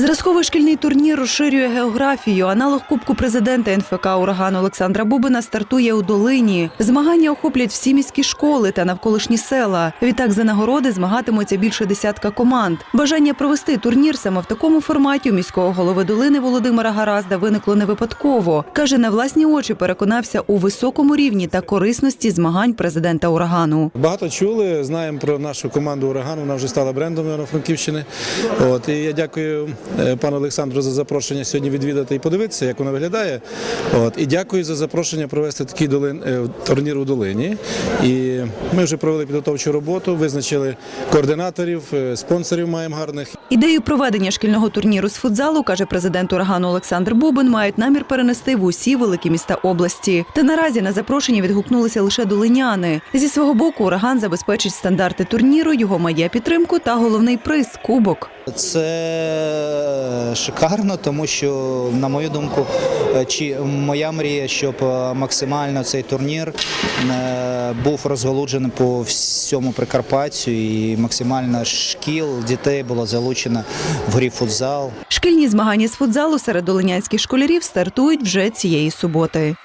Зразковий шкільний турнір розширює географію. Аналог Кубку президента НФК Ураган Олександра Бубина стартує у долині. Змагання охоплять всі міські школи та навколишні села. Відтак за нагороди змагатимуться більше десятка команд. Бажання провести турнір саме в такому форматі у міського голови долини Володимира Гаразда виникло не випадково. каже, на власні очі переконався у високому рівні та корисності змагань президента урагану. Багато чули, знаємо про нашу команду Ураган, вона вже стала брендом Івано-Франківщини. От і я дякую пану Олександру за запрошення сьогодні відвідати і подивитися, як вона виглядає. От і дякую за запрошення провести такий долин е, турнір у долині. І ми вже провели підготовчу роботу, визначили координаторів, е, спонсорів маємо гарних. Ідею проведення шкільного турніру з футзалу, каже президент урагану Олександр Бубин, мають намір перенести в усі великі міста області. Та наразі на запрошення відгукнулися лише долиняни. Зі свого боку, ураган забезпечить стандарти турніру, його має підтримку та головний приз кубок. Це шикарно, тому що, на мою думку, чи моя мрія, щоб максимально цей турнір е, був розголуджений по всьому Прикарпаттю і максимально шкіл дітей було залучено в грі футзал. Шкільні змагання з футзалу серед долинянських школярів стартують вже цієї суботи.